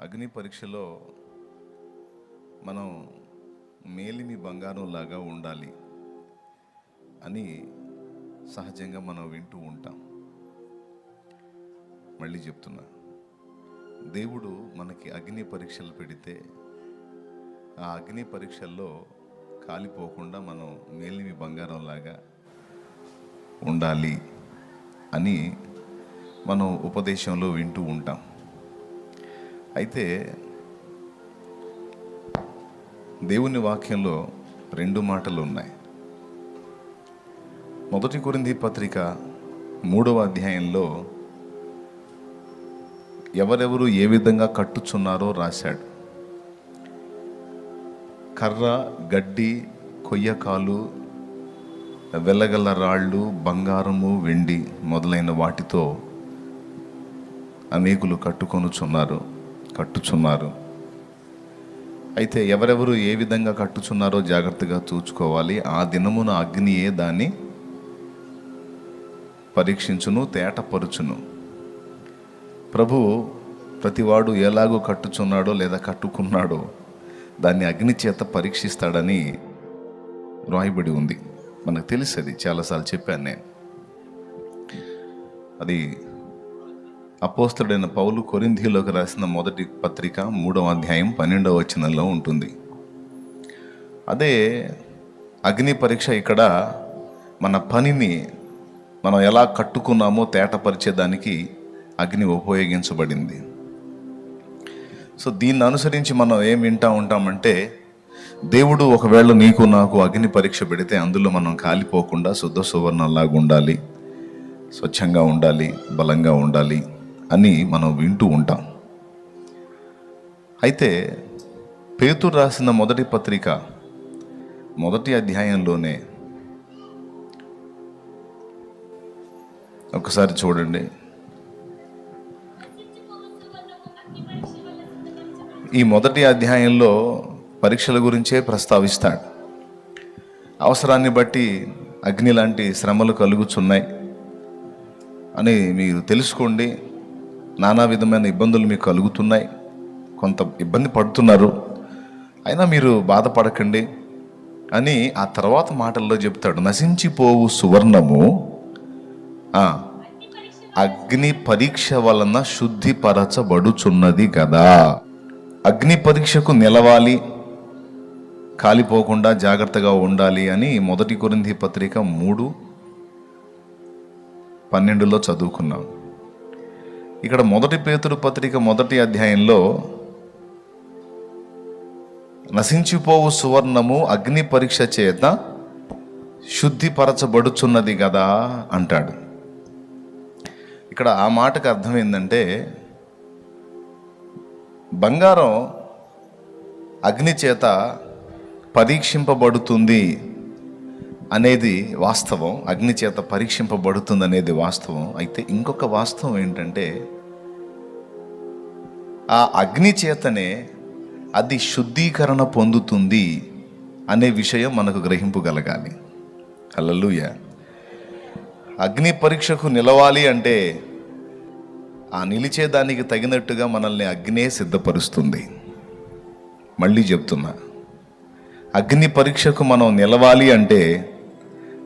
అగ్ని పరీక్షలో మనం మేలిమి బంగారంలాగా ఉండాలి అని సహజంగా మనం వింటూ ఉంటాం. మళ్ళీ చెప్తున్నా దేవుడు మనకి అగ్ని పరీక్షలు పెడితే ఆ అగ్ని పరీక్షల్లో కాలిపోకుండా మనం మేలిమి బంగారంలాగా ఉండాలి అని మనం ఉపదేశంలో వింటూ ఉంటాం. అయితే దేవుని వాక్యంలో రెండు మాటలు ఉన్నాయి. మొదటి కొరింది పత్రిక మూడవ అధ్యాయంలో ఎవరెవరు ఏ విధంగా కట్టుచున్నారో రాశాడు. కర్ర గడ్డి కొయ్యకాలు వెల్లగల రాళ్ళు బంగారము వెండి మొదలైన వాటితో అనేకులు కట్టుకొనుచున్నారు. కట్టుచున్నారు. అయితే ఎవరెవరు ఏ విధంగా కట్టుచున్నారో జాగ్రత్తగా చూచుకోవాలి. ఆ దినమున అగ్నియే దాన్ని పరీక్షించును తేటపరుచును. ప్రభు ప్రతివాడు ఎలాగో కట్టుచున్నాడో లేదా కట్టుకున్నాడో దాన్ని అగ్ని చేత పరీక్షిస్తాడని రాయబడి ఉంది. మనకు తెలుసు అది చాలాసార్లు చెప్పాను నేను. అది అపోస్తుడైన పౌలు కొరింథీలోకి రాసిన మొదటి పత్రిక మూడవ అధ్యాయం పన్నెండవ వచనంలో ఉంటుంది. అదే అగ్ని పరీక్ష ఇక్కడ మన పనిని మనం ఎలా కట్టుకున్నామో తేటపరిచేదానికి అగ్ని ఉపయోగించబడింది. సో దీన్ని అనుసరించి మనం ఏం వింటా ఉంటామంటే దేవుడు ఒకవేళ నీకు నాకు అగ్ని పరీక్ష పెడితే అందులో మనం కాలిపోకుండా శుద్ధ సువర్ణంలాగా ఉండాలి స్వచ్ఛంగా ఉండాలి బలంగా ఉండాలి అని మనం వింటూ ఉంటాం. అయితే పేతురు రాసిన మొదటి పత్రిక మొదటి అధ్యాయంలోనే ఒకసారి చూడండి. ఈ మొదటి అధ్యాయంలో పరీక్షల గురించే ప్రస్తావిస్తాడు. అవసరాన్ని బట్టి అగ్ని లాంటి శ్రమలు కలుగుచున్నాయి అని మీరు తెలుసుకోండి. నానా విధమైన ఇబ్బందులు మీకు కలుగుతున్నాయి. కొంత ఇబ్బంది పడుతున్నారు. అయినా మీరు బాధపడకండి అని ఆ తర్వాత మాటల్లో చెప్తాడు. నశించిపోవు సువర్ణము. అగ్ని పరీక్ష వలన శుద్ధిపరచబడుచున్నది కదా అగ్ని పరీక్షకు నిలవాలి కాలిపోకుండా జాగ్రత్తగా ఉండాలి అని మొదటి కొరింది పత్రిక మూడు పన్నెండులో చదువుకున్నాం. ఇక్కడ మొదటి పేతురు పత్రిక మొదటి అధ్యాయంలో నశించిపోవు సువర్ణము అగ్ని పరీక్ష చేత శుద్ధిపరచబడుచున్నది కదా అంటాడు. ఇక్కడ ఆ మాటకు అర్థం ఏంటంటే బంగారం అగ్ని చేత పరీక్షింపబడుతుంది అనేది వాస్తవం అగ్ని చేత పరీక్షింపబడుతుంది అనేది వాస్తవం. అయితే ఇంకొక వాస్తవం ఏంటంటే ఆ అగ్ని చేతనే అది శుద్ధీకరణ పొందుతుంది అనే విషయం మనకు గ్రహింపగలగాలి. హల్లెలూయా. అగ్ని పరీక్షకు నిలవాలి అంటే ఆ నిలిచేదానికి తగినట్టుగా మనల్ని అగ్నే సిద్ధపరుస్తుంది. మళ్ళీ చెప్తున్నా అగ్ని పరీక్షకు మనం నిలవాలి అంటే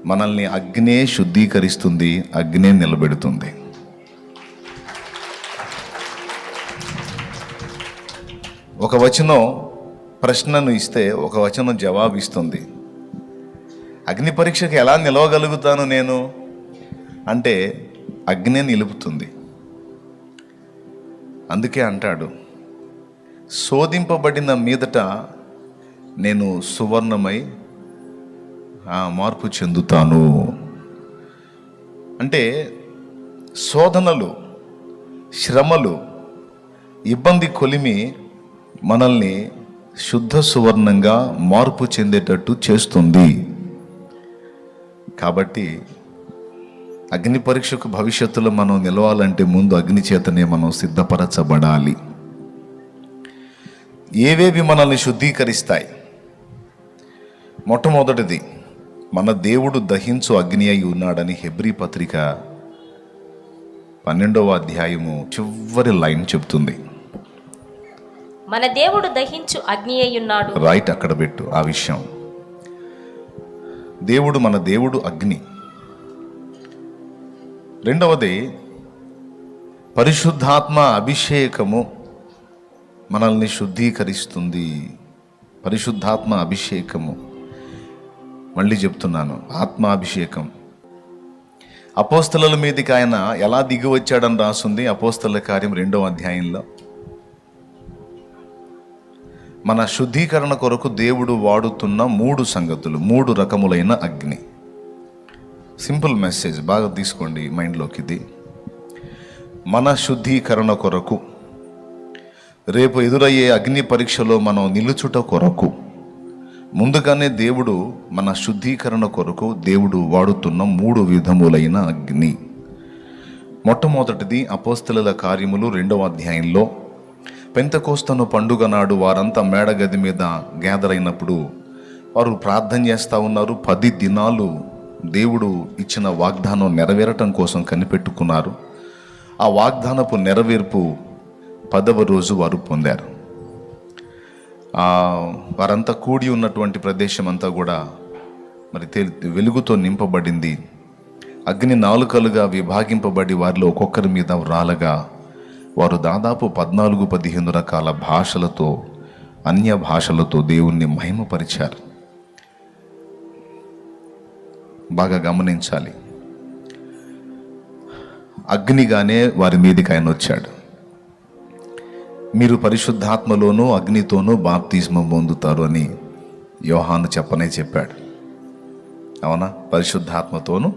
మనల్ని అగ్నే శుద్ధీకరిస్తుంది అగ్నే నిలబెడుతుంది. ఒక వచనం ప్రశ్నను ఇస్తే ఒక వచనం జవాబు ఇస్తుంది అగ్ని పరీక్షకు ఎలా నిలవగలుగుతాను నేను? అంటే అగ్ని నిలుపుతుంది. అందుకే అంటాడు శోధింపబడిన మీదట నేను సువర్ణమై మార్పు చెందుతాను. అంటే శోధనలు శ్రమలు ఇబ్బంది కొలిమి మనల్ని శుద్ధ సువర్ణంగా మార్పు చెందేటట్టు చేస్తుంది. కాబట్టి అగ్ని పరీక్షకు భవిష్యత్తులో మనం నిలవాలంటే ముందు అగ్ని చేతనే మనం సిద్ధపరచబడాలి. ఏవేవి మనల్ని శుద్ధీకరిస్తాయి? మొట్టమొదటిది మన దేవుడు దహించు అగ్ని అయి ఉన్నాడని హెబ్రీ పత్రిక పన్నెండవ అధ్యాయము చివరి లైన్ చెప్తుంది మన దేవుడు దహించు అగ్ని అయ్యున్నాడు రైట్ అక్కడ పెట్టు ఆ విషయం. దేవుడు మన దేవుడు అగ్ని. రెండవది పరిశుద్ధాత్మ అభిషేకము మనల్ని శుద్ధీకరిస్తుంది. పరిశుద్ధాత్మ అభిషేకము. మళ్ళీ చెప్తున్నాను. ఆత్మాభిషేకం. అపోస్తల మీదకి ఆయన ఎలా దిగి వచ్చాడని రాసుంది అపోస్తల కార్యం రెండవ అధ్యాయంలో. మన శుద్ధీకరణ కొరకు దేవుడు వాడుతున్న మూడు సంగతులు మూడు రకములైన అగ్ని. సింపుల్ మెసేజ్ బాగా తీసుకోండి మైండ్లోకి ఇది. మన శుద్ధీకరణ కొరకు రేపు ఎదురయ్యే అగ్ని పరీక్షలో మనం నిలుచుట కొరకు ముందుగానే దేవుడు మన శుద్ధీకరణ కొరకు దేవుడు వాడుతున్న మూడు విధములైన అగ్ని మొట్టమొదటిది అపోస్తల కార్యములు రెండవ అధ్యాయంలో. పెంతకోస్తను పండుగ నాడు వారంతా మేడగది మీద గ్యాదర్ అయినప్పుడు వారు ప్రార్థన చేస్తూ ఉన్నారు. పది దినాలు దేవుడు ఇచ్చిన వాగ్దానం నెరవేరటం కోసం కనిపెట్టుకున్నారు. ఆ వాగ్దానపు నెరవేర్పు పదవ రోజు వారు పొందారు. వారంతా కూడి ఉన్నటువంటి ప్రదేశం అంతా కూడా మరి తెలి- వెలుగుతో నింపబడింది. అగ్ని నాలుకలుగా విభాగింపబడి వారిలో ఒక్కొక్కరి మీద రాలగా వారు దాదాపు పద్నాలుగు పదిహేను రకాల భాషలతో అన్య భాషలతో దేవుణ్ణి మహిమపరిచారు. బాగా గమనించాలి. అగ్నిగానే వారి మీదకి ఆయన వచ్చాడు. మీరు పరిశుద్ధాత్మలోనూ అగ్నితోనూ బాప్తిస్మం పొందుతారు అని యోహాను చెప్పనే చెప్పాడు. అవునా? పరిశుద్ధాత్మతోనూ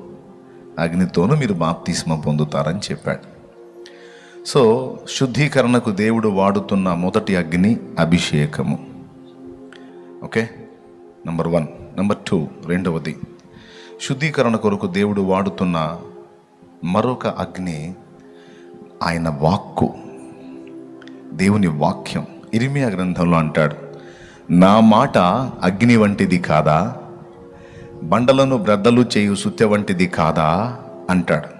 అగ్నితోనూ మీరు బాప్తిస్మం పొందుతారని చెప్పాడు. సో శుద్ధీకరణకు దేవుడు వాడుతున్న మొదటి అగ్ని అభిషేకము. Okay? Number one. Number two రెండవది. శుద్ధీకరణ కొరకు దేవుడు వాడుతున్న మరొక అగ్ని ఆయన వాక్కు. దేవుని వాక్యం ఇరిమియా గ్రంథంలో అంటాడు నా మాట అగ్ని వంటిది కాదా? బండలను బ్రద్దలు చేయు సుత్య వంటిది కాదా? అంటాడు.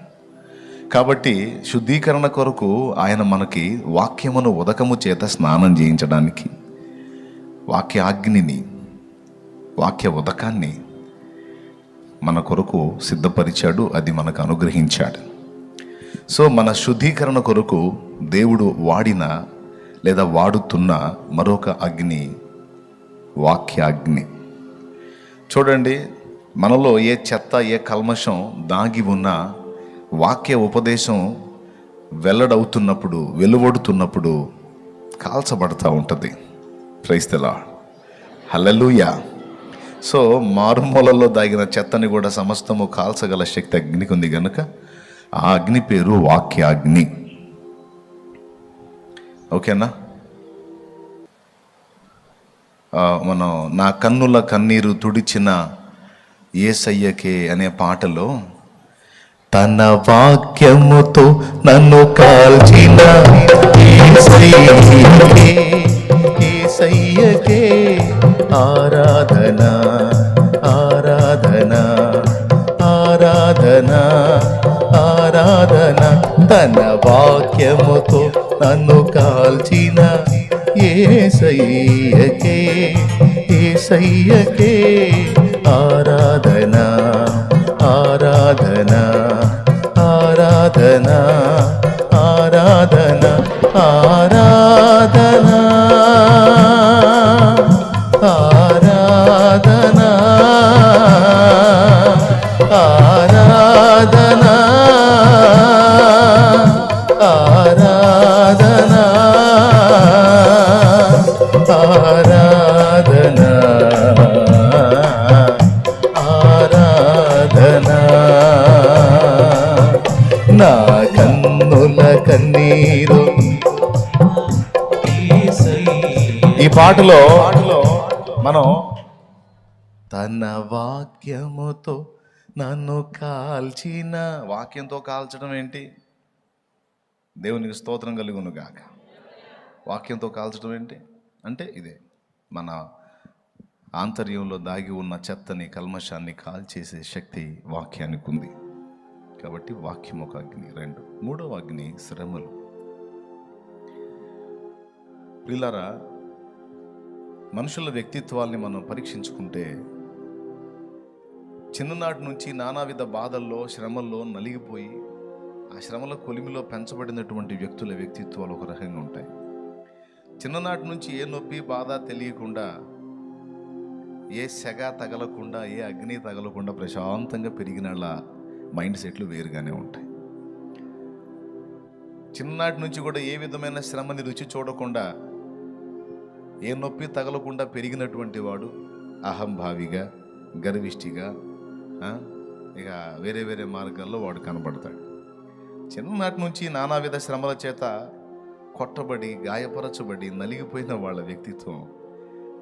కాబట్టి శుద్ధీకరణ కొరకు ఆయన మనకి వాక్యమును ఉదకము చేత స్నానం చేయించడానికి వాక్య అగ్నిని వాక్య ఉదకాన్ని మన కొరకు సిద్ధపరిచాడు అది మనకు అనుగ్రహించాడు. సో మన శుద్ధీకరణ కొరకు దేవుడు వాడిన లేదా వాడుతున్న మరొక అగ్ని వాక్యాగ్ని. చూడండి మనలో ఏ చెత్త ఏ కల్మషం దాగి ఉన్న వాక్య ఉపదేశం వెల్లడవుతున్నప్పుడు వెలువడుతున్నప్పుడు కాల్చబడతా ఉంటుంది. క్రైస్తలా హలలుయా సో మారుమూలలో దాగిన చెత్తని కూడా సమస్తము కాల్చగల శక్తి అగ్నికి ఉంది కనుక ఆ అగ్ని పేరు వాక్యాగ్ని. ఓకేనా? ఆ, మనం నా కన్నుల కన్నీరు తుడిచిన ఏసయ్యకే అనే పాటలో తన వాక్యముతో నన్ను కాల్చిన యేసయ్యకే, ఆరాధన ఆరాధన ఆరాధన ఆరాధన తన వాక్యముతో నన్ను కాల్చిన ఏసయ్యకే ఏసయ్యకే ఆరాధన ఆరాధన ఆరాధన ఆరాధన ఆరాధన. పాటలో మనం తన వాక్యముతో నన్ను కాల్చిన వాక్యంతో కాల్చడం ఏంటి? దేవునికి స్తోత్రం కలుగును గాక వాక్యంతో కాల్చడం ఏంటి? అంటే ఇదే మన ఆంతర్యంలో దాగి ఉన్న చెత్తని కల్మషాన్ని కాల్చేసే శక్తి వాక్యానికి ఉంది. కాబట్టి వాక్యం ఒక అగ్ని రెండు. మూడవ అగ్ని శ్రమలు. ప్రిల్లరా మనుషుల వ్యక్తిత్వాల్ని మనం పరీక్షించుకుంటే చిన్ననాటి నుంచి నానావిధ బాధల్లో శ్రమల్లో నలిగిపోయి ఆ శ్రమల కొలిమిలో పెంచబడినటువంటి వ్యక్తుల వ్యక్తిత్వాలు ఒక రకంగా ఉంటాయి. చిన్ననాటి నుంచి ఏ నొప్పి బాధ తెలియకుండా ఏ సెగ తగలకుండా ఏ అగ్ని తగలకుండా ప్రశాంతంగా పెరిగిన మైండ్ సెట్లు వేరుగానే ఉంటాయి. చిన్ననాటి నుంచి కూడా ఏ విధమైన శ్రమని రుచి చూడకుండా ఏ నొప్పి తగలకుండా పెరిగినటువంటి వాడు అహంభావిగా గర్విష్టిగా ఇక వేరే వేరే మార్గాల్లో వాడు కనబడతాడు. చిన్ననాటి నుంచి నానావిధ శ్రమల చేత కొట్టబడి గాయపరచబడి నలిగిపోయిన వాళ్ళ వ్యక్తిత్వం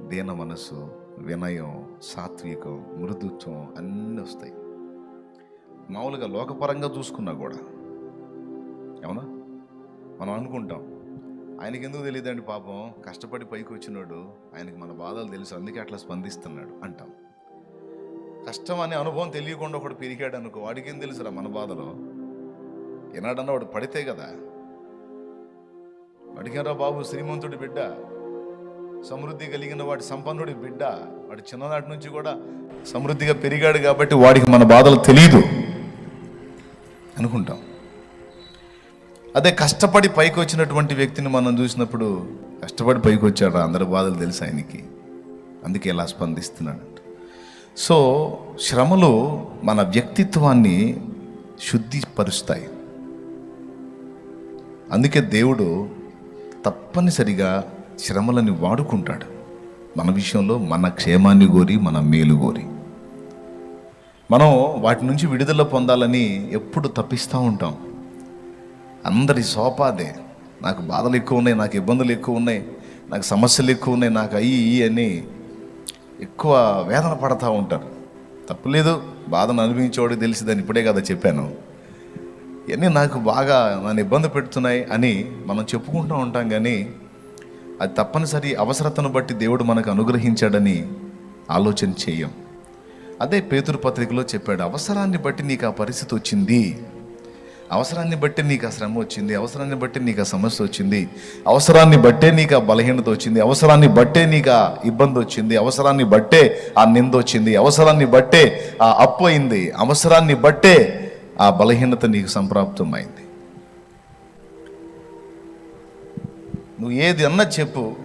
దీన మనస్సు వినయం సాత్వికం మృదుత్వం అన్నీ వస్తాయి. మామూలుగా లోకపరంగా చూసుకున్నా కూడా అవునా? మనం అనుకుంటాం ఆయనకి ఎందుకు తెలియదండి పాపం? కష్టపడి పైకి వచ్చినాడు ఆయనకి మన బాధలు తెలుసు అందుకే అట్లా స్పందిస్తున్నాడు అంటాం. కష్టం అనే అనుభవం తెలియకుండా ఒకడు పెరిగాడు అనుకో వాడికి ఏం తెలుసురా మన బాధలో? ఏనాడన్నా వాడు పడితే కదా. వాడికేరా బాబు శ్రీమంతుడి బిడ్డ? సమృద్ధి కలిగిన వాడి సంపన్నుడి బిడ్డ? వాడి చిన్ననాటి నుంచి కూడా సమృద్ధిగా పెరిగాడు కాబట్టి వాడికి మన బాధలు తెలియదు అనుకుంటాం. అదే కష్టపడి పైకి వచ్చినటువంటి వ్యక్తిని మనం చూసినప్పుడు కష్టపడి పైకి వచ్చాడు అందరి బాధలు తెలుసు ఆయనకి. అందుకే ఇలా స్పందిస్తున్నాడు సో శ్రమలు మన వ్యక్తిత్వాన్ని శుద్ధిపరుస్తాయి. అందుకే దేవుడు తప్పనిసరిగా శ్రమలని వాడుకుంటాడు. మన విషయంలో మన క్షేమాన్ని కోరి మన మేలు కోరి. మనం వాటి నుంచి విడుదల పొందాలని ఎప్పుడు తప్పిస్తూ ఉంటాం. అందరి సోపాదే. నాకు బాధలు ఎక్కువ ఉన్నాయి నాకు ఇబ్బందులు ఎక్కువ ఉన్నాయి నాకు సమస్యలు ఎక్కువ ఉన్నాయి నాకు అయ్యి ఇయ్యి అని ఎక్కువ వేదన పడతా ఉంటారు. తప్పులేదు బాధను అనుభవించేవాడికి తెలిసిందని ఇప్పుడే కదా చెప్పాను. ఇవన్నీ నాకు బాగా నన్ను ఇబ్బంది పెడుతున్నాయి అని మనం చెప్పుకుంటూ ఉంటాం కానీ అది తప్పనిసరి అవసరతను బట్టి దేవుడు మనకు అనుగ్రహించాడని ఆలోచన చేయం. అదే పేతురు పత్రికలో చెప్పాడు అవసరాన్ని బట్టి నీకు ఆ పరిస్థితి వచ్చింది. అవసరాన్ని బట్టి నీకు ఆ శ్రమ వచ్చింది అవసరాన్ని బట్టి నీకు ఆ సమస్య వచ్చింది అవసరాన్ని బట్టే నీకు ఆ బలహీనత వచ్చింది అవసరాన్ని బట్టే నీకు ఆ ఇబ్బంది వచ్చింది అవసరాన్ని బట్టే ఆ నింద వచ్చింది అవసరాన్ని బట్టే ఆ అప్పు అయింది అవసరాన్ని బట్టే ఆ బలహీనత నీకు సంప్రాప్తమైంది. నువ్వు ఏది అన్నా చెప్పు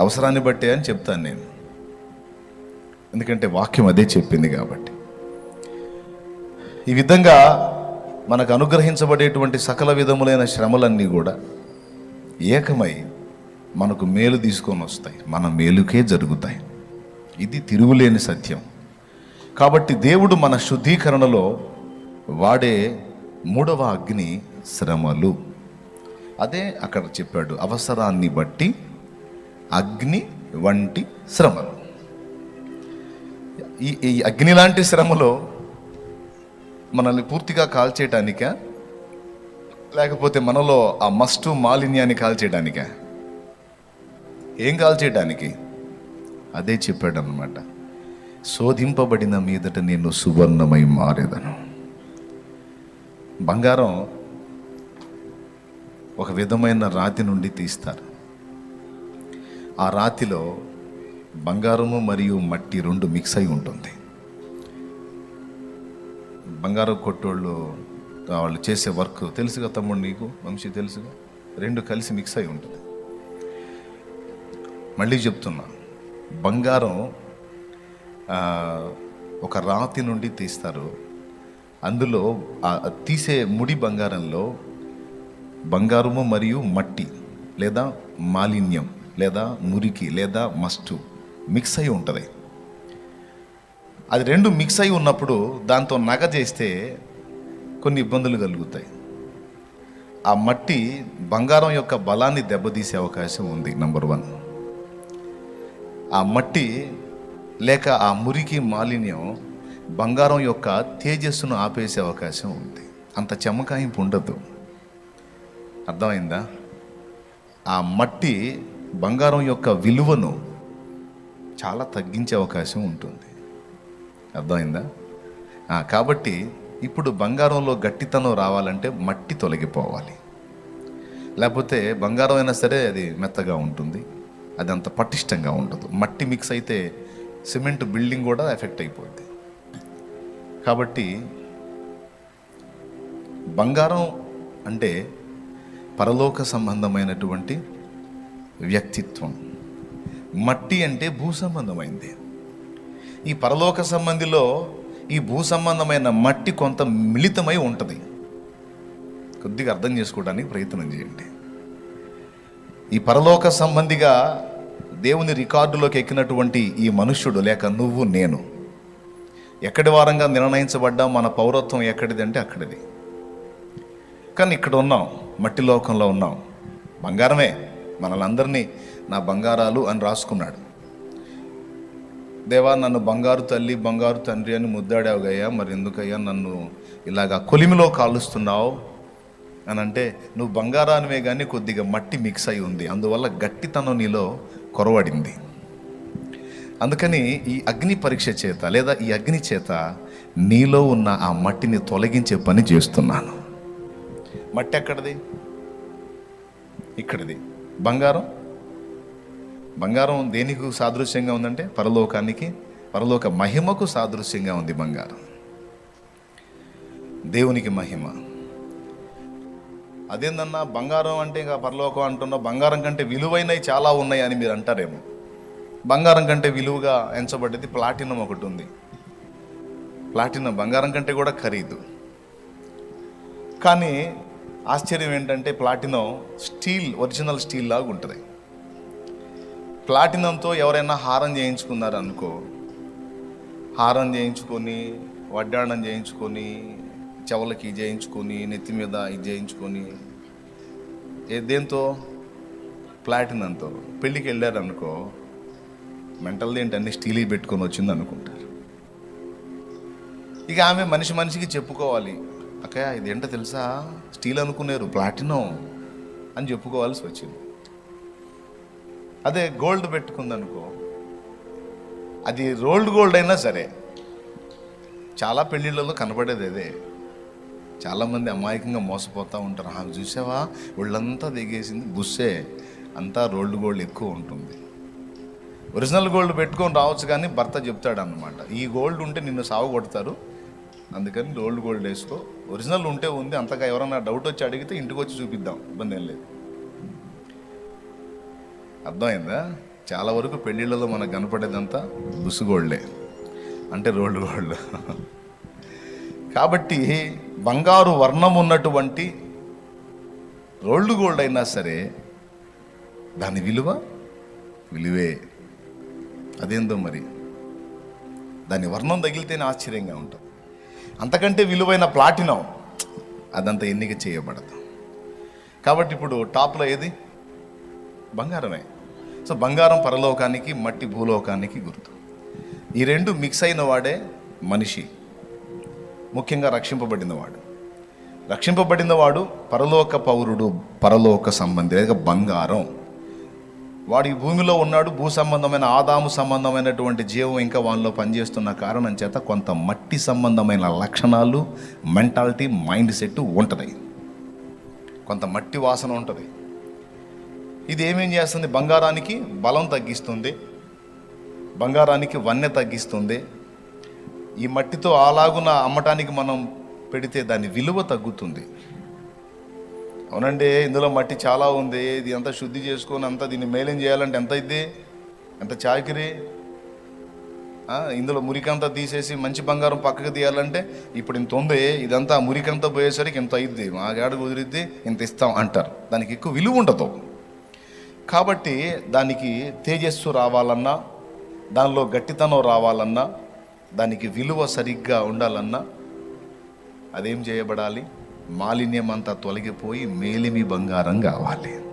అవసరాన్ని బట్టే అని చెప్తాను నేను. ఎందుకంటే వాక్యం అదే చెప్పింది కాబట్టి. ఈ విధంగా మనకు అనుగ్రహించబడేటువంటి సకల విధములైన శ్రమలన్నీ కూడా ఏకమై మనకు మేలు తీసుకొని వస్తాయి. మన మేలుకే జరుగుతాయి. ఇది తిరుగులేని సత్యం. కాబట్టి దేవుడు మన శుద్ధీకరణలో వాడే మూడవ అగ్ని శ్రమలు. అదే అక్కడ చెప్పాడు అవసరాన్ని బట్టి అగ్ని వంటి శ్రమలు. ఈ ఈ అగ్ని లాంటి శ్రమలో మనల్ని పూర్తిగా కాల్చేయటానికా? లేకపోతే మనలో ఆ మస్టు మాలిన్యాన్ని కాల్చేయడానికా ఏం కాల్చేయడానికి అదే చెప్పాడు అనమాట శోధింపబడిన మీదట నేను సువర్ణమై మారేదను. బంగారం ఒక విధమైన రాతి నుండి తీస్తారు. ఆ రాతిలో బంగారము మరియు మట్టి రెండు మిక్స్ అయి ఉంటుంది. బంగారం కొట్టోళ్ళు వాళ్ళు చేసే వర్క్ తెలుసుగా తమ్ముడు నీకు వంశీ తెలుసుగా? రెండు కలిసి మిక్స్ అయి ఉంటుంది. మళ్ళీ చెప్తున్నా బంగారం ఒక రాతి నుండి తీస్తారు. అందులో తీసే ముడి బంగారంలో బంగారము మరియు మట్టి లేదా మాలిన్యం లేదా మురికి లేదా మస్టు మిక్స్ అయి ఉంటుంది. అది రెండు మిక్స్ అయి ఉన్నప్పుడు దాంతో నగ చేస్తే కొన్ని ఇబ్బందులు కలుగుతాయి. ఆ మట్టి బంగారం యొక్క బలాన్ని దెబ్బతీసే అవకాశం ఉంది నంబర్ వన్ ఆ మట్టి లేక ఆ మురికి మాలిన్యం బంగారం యొక్క తేజస్సును ఆపేసే అవకాశం ఉంది. అంత చెమకాయింపు ఉండదు. అర్థమైందా? ఆ మట్టి బంగారం యొక్క విలువను చాలా తగ్గించే అవకాశం ఉంటుంది. అర్థమైందా? కాబట్టి ఇప్పుడు బంగారంలో గట్టితనం రావాలంటే మట్టి తొలగిపోవాలి. లేకపోతే బంగారం అయినా సరే అది మెత్తగా ఉంటుంది. అది అంత పటిష్టంగా ఉండదు. మట్టి మిక్స్ అయితే సిమెంట్ బిల్డింగ్ కూడా ఎఫెక్ట్ అయిపోద్ది. కాబట్టి బంగారం అంటే పరలోక సంబంధమైనటువంటి వ్యక్తిత్వం. మట్టి అంటే భూ సంబంధమైంది. ఈ పరలోక సంబంధిలో ఈ భూ సంబంధమైన మట్టి కొంత మిళితమై ఉంటుంది. కొద్దిగా అర్థం చేసుకోవడానికి ప్రయత్నం చేయండి. ఈ పరలోక సంబంధిగా దేవుని రికార్డులోకి ఎక్కినటువంటి ఈ మనుష్యుడు లేక నువ్వు నేను ఎక్కడి వారంగా నిర్ణయించబడ్డా మన పౌరత్వం ఎక్కడిది అంటే అక్కడిది. కానీ ఇక్కడ ఉన్నాం మట్టి లోకంలో ఉన్నాం. బంగారమే మనల్ని అందరినీ నా బంగారాలు అని రాసుకున్నాడు. దేవా నన్ను బంగారు తల్లి బంగారు తండ్రి అని ముద్దాడావుగయ్యా మరి ఎందుకయ్యా నన్ను ఇలాగా కొలిమిలో కాలుస్తున్నావు? అని అంటే నువ్వు బంగారానివే కానీ కొద్దిగా మట్టి మిక్స్ అయి ఉంది. అందువల్ల గట్టితనం నీలో కొరవడింది. అందుకని ఈ అగ్ని పరీక్ష చేత లేదా ఈ అగ్ని చేత నీలో ఉన్న ఆ మట్టిని తొలగించే పని చేస్తున్నాను. మట్టి ఎక్కడిది ఇక్కడిది. బంగారం? బంగారం దేనికి సాదృశ్యంగా ఉందంటే పరలోకానికి పరలోక మహిమకు సాదృశ్యంగా ఉంది బంగారం. దేవునికి మహిమ. అదేందన్నా బంగారం అంటే ఇంకా పరలోకం అంటున్నా బంగారం కంటే విలువైనవి చాలా ఉన్నాయి అని మీరు అంటారేమో. బంగారం కంటే విలువగా ఎంచబడ్డది ప్లాటినం ఒకటి ఉంది. ప్లాటినం బంగారం కంటే కూడా ఖరీదు. కానీ ఆశ్చర్యం ఏంటంటే ప్లాటినం స్టీల్ ఒరిజినల్ స్టీల్ లాగా ఉంటుంది. ప్లాటినంతో ఎవరైనా హారం చేయించుకున్నారు అనుకో హారం చేయించుకొని వడ్డాణం చేయించుకొని చెవులకి ఇది చేయించుకొని నెత్తి మీద ఇది చేయించుకొని ఏ దేంతో? ప్లాటినంతో. పెళ్ళికి వెళ్ళారనుకో మెంటల్ది ఏంటి స్టీలీ స్టీల్ పెట్టుకొని వచ్చింది అనుకుంటారు. ఇక ఆమె మనిషి మనిషికి చెప్పుకోవాలి. అక్కయ్య ఇదేంటో తెలుసా? స్టీల్ అనుకున్నారు ప్లాటినం అని చెప్పుకోవాల్సి వచ్చింది. అదే గోల్డ్ పెట్టుకుందనుకో అది రోల్డ్ గోల్డ్ అయినా సరే చాలా పెళ్ళిళ్ళలో కనబడేది అదే. చాలామంది అమాయకంగా మోసపోతూ ఉంటారు. ఆమె చూసావా? ఒళ్ళంతా దిగేసింది బుస్సే అంతా రోల్డ్ గోల్డ్ ఎక్కువ ఉంటుంది. ఒరిజినల్ గోల్డ్ పెట్టుకొని రావచ్చు కానీ భర్త చెప్తాడు అనమాట ఈ గోల్డ్ ఉంటే నిన్ను సాగు కొడతారు. అందుకని రోల్డ్ గోల్డ్ వేసుకో. ఒరిజినల్ ఉంటే ఉంది. అంతగా ఎవరైనా డౌట్ వచ్చి అడిగితే ఇంటికి వచ్చి చూపిద్దాం. ఇబ్బంది ఏం లేదు. అర్థమైందా? చాలా వరకు పెళ్ళిళ్ళలో మనకు కనపడేదంతా బుసుగోల్డే అంటే రోల్డ్ గోల్డ్. కాబట్టి బంగారు వర్ణం ఉన్నటువంటి రోల్డ్ గోల్డ్ అయినా సరే దాని విలువ విలువే. అదేందో మరి? దాని వర్ణం తగిలితేనే ఆశ్చర్యంగా ఉంటుంది అంతకంటే విలువైన ప్లాటినం అదంతా ఎన్నిక చేయబడదు. కాబట్టి ఇప్పుడు టాప్లో ఏది? బంగారమే. సో బంగారం పరలోకానికి మట్టి భూలోకానికి గుర్తు. ఈ రెండు మిక్స్ అయిన వాడే మనిషి. ముఖ్యంగా రక్షింపబడినవాడు రక్షింపబడినవాడు పరలోక పౌరుడు పరలోక సంబంధి లేదా బంగారం. వాడు ఈ భూమిలో ఉన్నాడు భూ సంబంధమైన ఆదాము సంబంధమైనటువంటి జీవం ఇంకా వాళ్ళలో పనిచేస్తున్న కారణం చేత కొంత మట్టి సంబంధమైన లక్షణాలు మెంటాలిటీ మైండ్ సెట్ ఉంటుంది. కొంత మట్టి వాసన ఉంటుంది. ఇది ఏమేం చేస్తుంది? బంగారానికి బలం తగ్గిస్తుంది. బంగారానికి వన్నె తగ్గిస్తుంది. ఈ మట్టితో అలాగున అమ్మటానికి మనం పెడితే దాని విలువ తగ్గుతుంది. అవునండి ఇందులో మట్టి చాలా ఉంది. ఇది అంతా శుద్ధి చేసుకొని అంతా దీన్ని మేలేం చేయాలంటే ఎంత అయింది ఎంత చాకిరి? ఇందులో మురికంతా తీసేసి మంచి బంగారం పక్కకు తీయాలంటే ఇప్పుడు ఇంత ఉంది. ఇదంతా మురికంతా పోయేసరికి ఇంత అయింది మా గాడ కుదిరిద్ది ఇంత ఇస్తాం అంటారు. దానికి ఎక్కువ విలువ ఉండదు. కాబట్టి దానికి తేజస్సు రావాలన్నా దానిలో గట్టితనం రావాలన్నా దానికి విలువ సరిగ్గా ఉండాలన్నా అదేం చేయబడాలి? మాలిన్యం అంతా తొలగిపోయి మేలిమి బంగారం కావాలి.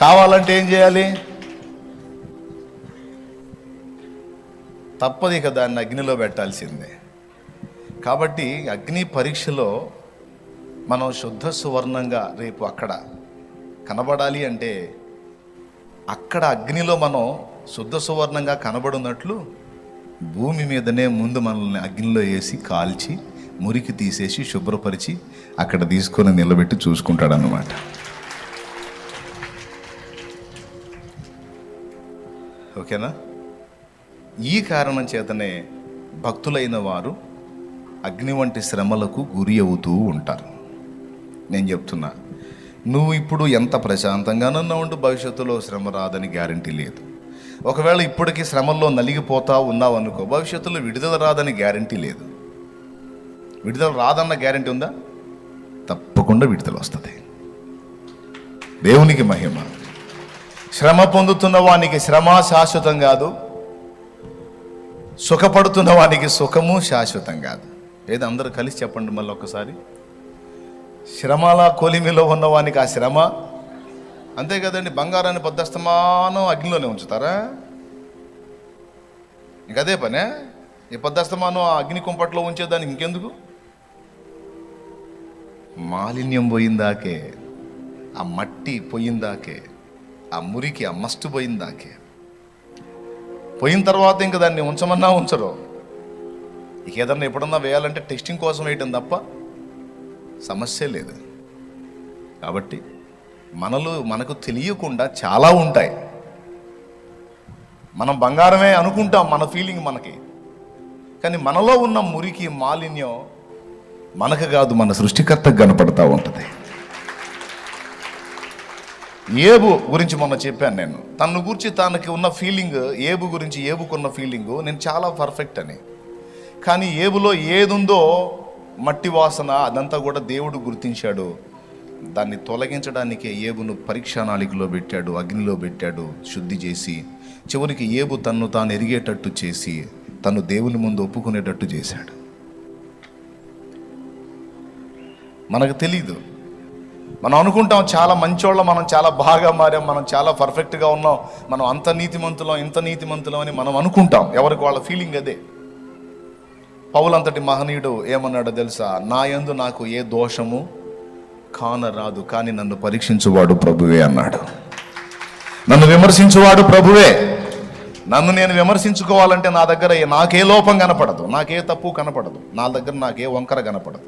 కావాలంటే ఏం చేయాలి? తప్పదు ఇక దాన్ని అగ్నిలో పెట్టాల్సిందే. కాబట్టి అగ్ని పరీక్షలో మనం శుద్ధ సువర్ణంగా రేపు అక్కడ కనబడాలి అంటే అక్కడ అగ్నిలో మనం శుద్ధ సువర్ణంగా కనబడినట్లు భూమి మీదనే ముందు మనల్ని అగ్నిలో వేసి కాల్చి మురికి తీసేసి శుభ్రపరిచి అక్కడ తీసుకొని నిలబెట్టి చూసుకుంటాడన్నమాట. ఓకేనా? ఈ కారణం చేతనే భక్తులైన వారు అగ్ని వంటి శ్రమలకు గురి అవుతూ ఉంటారు. నేను చెప్తున్నా నువ్వు ఇప్పుడు ఎంత ప్రశాంతంగానన్నా ఉండు భవిష్యత్తులో శ్రమ రాదని గ్యారంటీ లేదు. ఒకవేళ ఇప్పటికీ శ్రమల్లో నలిగిపోతా ఉన్నావు అనుకో భవిష్యత్తులో విడుదల రాదని గ్యారంటీ లేదు. విడుదల రాదన్న గ్యారంటీ ఉందా? తప్పకుండా విడుదల వస్తుంది. దేవునికి మహిమ. శ్రమ పొందుతున్న వానికి శ్రమ శాశ్వతం కాదు. సుఖపడుతున్న వానికి సుఖము శాశ్వతం కాదు. ఏదో? అందరూ కలిసి చెప్పండి మళ్ళీ ఒకసారి. శ్రమల కొలిమిలో ఉన్నవానికి ఆ శ్రమ. అంతే కదండి బంగారాన్ని పొద్దస్తమానం అగ్నిలోనే ఉంచుతారా? ఇంకదే పనే? ఈ పొద్దస్తమానం ఆ అగ్ని కుంపట్లో ఉంచేదానికి ఇంకెందుకు? మాలిన్యం పోయిందాకే ఆ మట్టి పోయిందాకే ఆ మురికి ఆ మస్టు పోయిందాకే. పోయిన తర్వాత ఇంకా దాన్ని ఉంచమన్నా ఉంచరు. ఇక ఏదన్నా ఎప్పుడన్నా వేయాలంటే టెస్టింగ్ కోసం వేయటం తప్ప సమస్య లేదు. కాబట్టి మనలో మనకు తెలియకుండా చాలా ఉంటాయి. మనం బంగారమే అనుకుంటాం మన ఫీలింగ్ మనకి. కానీ మనలో ఉన్న మురికి మాలిన్యం మనకు కాదు మన సృష్టికర్తకు కనపడతా ఉంటుంది. ఏబు గురించి మొన్న చెప్పాను నేను. తను గురించి తనకి ఉన్న ఫీలింగ్ ఏబు గురించి ఏబుకున్న ఫీలింగ్ నేను చాలా పర్ఫెక్ట్ అని. కానీ ఏబులో ఏదుందో మట్టి వాసన అదంతా కూడా దేవుడు గుర్తించాడు. దాన్ని తొలగించడానికే ఏబును పరీక్షా నాళికలో పెట్టాడు అగ్నిలో పెట్టాడు శుద్ధి చేసి చివరికి ఏబు తన్ను తాను ఎరిగేటట్టు చేసి తను దేవుని ముందు ఒప్పుకునేటట్టు చేశాడు. మనకు తెలీదు. మనం అనుకుంటాం చాలా మంచోళ్ళం మనం చాలా బాగా మారాం మనం చాలా పర్ఫెక్ట్గా ఉన్నాం మనం అంత నీతిమంతులం ఇంత నీతిమంతులం అని మనం అనుకుంటాం. ఎవరికి వాళ్ళ ఫీలింగ్ అదే. పౌలంతటి మహనీయుడు ఏమన్నాడో తెలుసా? నా యందు నాకు ఏ దోషము కానరాదు కానీ నన్ను పరీక్షించువాడు ప్రభువే అన్నాడు. నన్ను విమర్శించువాడు ప్రభువే. నన్ను నేను విమర్శించుకోవాలంటే నా దగ్గర నాకే లోపం కనపడదు నాకే తప్పు కనపడదు నా దగ్గర నాకే వంకర కనపడదు.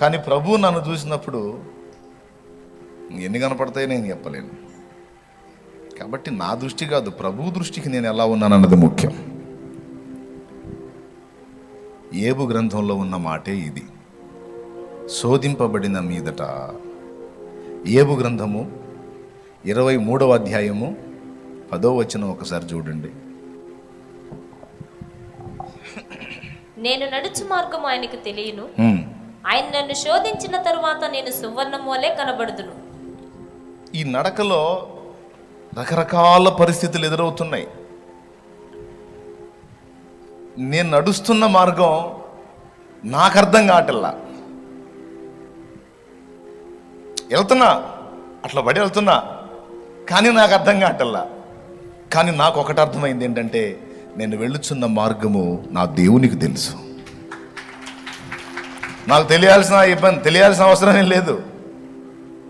కానీ ప్రభు నన్ను చూసినప్పుడు ఎన్ని కనపడతాయి నేను చెప్పలేను. కాబట్టి నా దృష్టి కాదు ప్రభు దృష్టికి నేను ఎలా ఉన్నానన్నది ముఖ్యం. ఏబు గ్రంథంలో ఉన్న మాటే ఇది. శోధింపబడిన మీదట ఏబు గ్రంథము ఇరవై మూడవ అధ్యాయము పదో వచనం ఒకసారి చూడండి. నేను నడుచు మార్గము ఆయనకు తెలియను. ఆయన నన్ను శోధించిన తరువాత నేను సువర్ణము వలె కనబడుదును. ఈ నడకలో రకరకాల పరిస్థితులు ఎదురవుతున్నాయి. నేను నడుస్తున్న మార్గం నాకు అర్థం కావటల్లా వెళ్తున్నా అట్లా పడి వెళ్తున్నా కానీ నాకు అర్థం కావటల్లా కానీ నాకు ఒకటి అర్థమైంది ఏంటంటే నేను వెళ్ళుచున్న మార్గము నా దేవునికి తెలుసు. నాకు తెలియాల్సిన ఇబ్బంది తెలియాల్సిన అవసరం ఏం లేదు.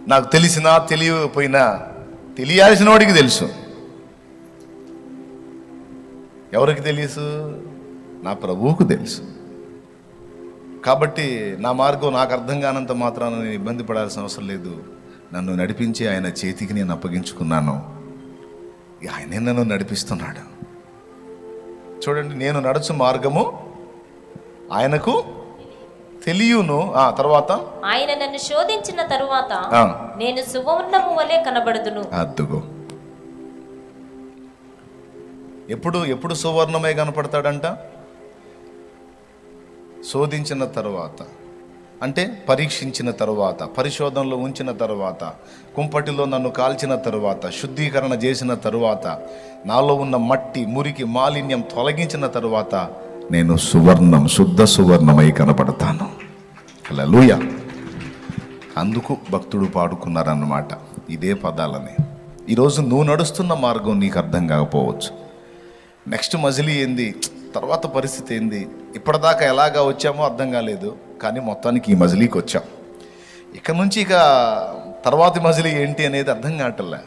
నాకు తెలిసినా తెలియకపోయినా తెలియాల్సిన వాడికి తెలుసు. ఎవరికి తెలుసు? నా ప్రభువుకు తెలుసు. కాబట్టి నా మార్గం నాకు అర్థం కానంత మాత్రాన నేను ఇబ్బంది పడాల్సిన అవసరం లేదు. నన్ను నడిపించి ఆయన చేతికి నేను అప్పగించుకున్నాను. ఆయనే నన్ను నడిపిస్తున్నాడు. చూడండి నేను నడుచు మార్గము ఆయనకు తెలియను. ఆ తర్వాత? ఆయన నన్ను శోధించిన తరువాత నేను సువర్ణము వలె కనబడుదును. అద్దుగో ఎప్పుడు ఎప్పుడు సువర్ణమే కనపడతాడంట? శోధించిన తరువాత అంటే పరీక్షించిన తరువాత పరిశోధనలో ఉంచిన తరువాత కుంపటిలో నన్ను కాల్చిన తరువాత శుద్ధీకరణ చేసిన తరువాత నాలో ఉన్న మట్టి మురికి మాలిన్యం తొలగించిన తరువాత నేను సువర్ణం శుద్ధ సువర్ణమై కనపడతాను. అలా లూయ అందుకు భక్తుడు పాడుకున్నారన్నమాట. ఇదే పదాలని. ఈరోజు నువ్వు నడుస్తున్న మార్గం నీకు అర్థం కాకపోవచ్చు. నెక్స్ట్ మజిలీ ఏంది? తర్వాత పరిస్థితి ఏంది? ఇప్పటిదాకా ఎలాగా వచ్చామో అర్థం కాలేదు. కానీ మొత్తానికి ఈ మజిలీకి వచ్చాం. ఇక్కడ నుంచి ఇక తర్వాతి మజిలీ ఏంటి అనేది అర్థం కావట్లే.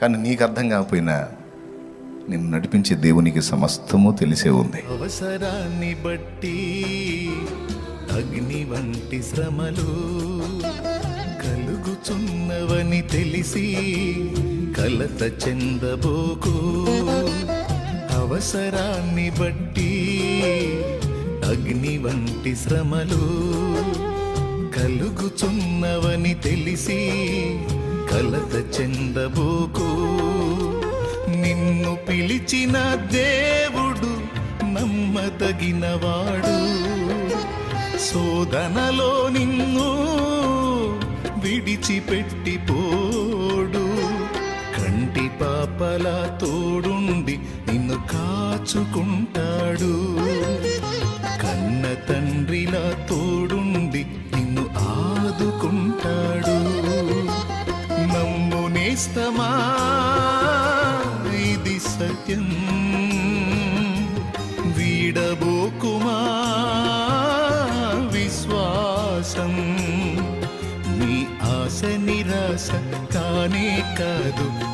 కానీ నీకు అర్థం కాకపోయినా నిన్ను నడిపించే దేవునికి సమస్తము తెలిసే ఉంది. అవసరాన్ని బట్టి అగ్ని వంటి శ్రమలు కలుగుచున్నవని తెలిసి కలత చెందబోకు. అవసరాన్ని బట్టి అగ్ని వంటి శ్రమలు కలుగుచున్నవని తెలిసి కలత చెందబోకు. నిన్ను పిలిచిన దేవుడు నమ్మదగినవాడు. శోధనలో నిన్ను విడిచిపెట్టిపో. పాపల తోడుండి నిన్ను కాచుకుంటాడు. కన్న తండ్రిలా తోడుండి నిన్ను ఆదుకుంటాడు. నమ్ము నేస్తమా ఇది సత్యం. వీడబోకుమా? విశ్వాసం. నీ ఆశ నిరాశ కానే కాదు.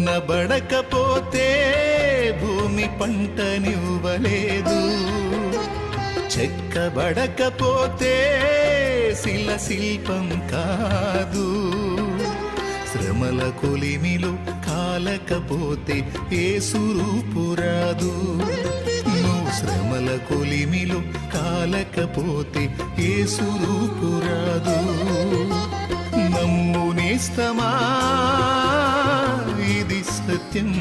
దున్నబడకపోతే భూమి పంటనివ్వలేదు. చెక్కబడకపోతే శిల శిల్పం కాదు. శ్రమల కొలిమిలో కాలకపోతే ఏ సురూపురాదు నువ్వు శ్రమల కొలిమిలో కాలకపోతే ఏ సురూపురాదు నమ్ము నేస్తమా? ఇది సత్యం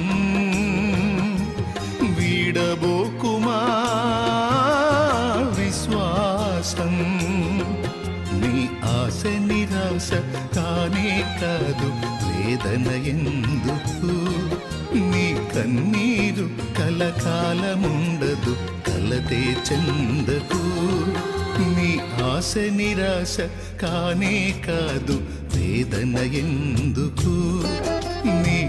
వీడబోకుమా విశ్వాసం. నీ ఆశ నిరాశ కానే కాదు వేదన ఎందుకు? నీ కన్నీరు కలకాలముండదు కలతే చందకు. నీ ఆశ నిరాశ కానే కాదు వేదన ఎందుకు? నీ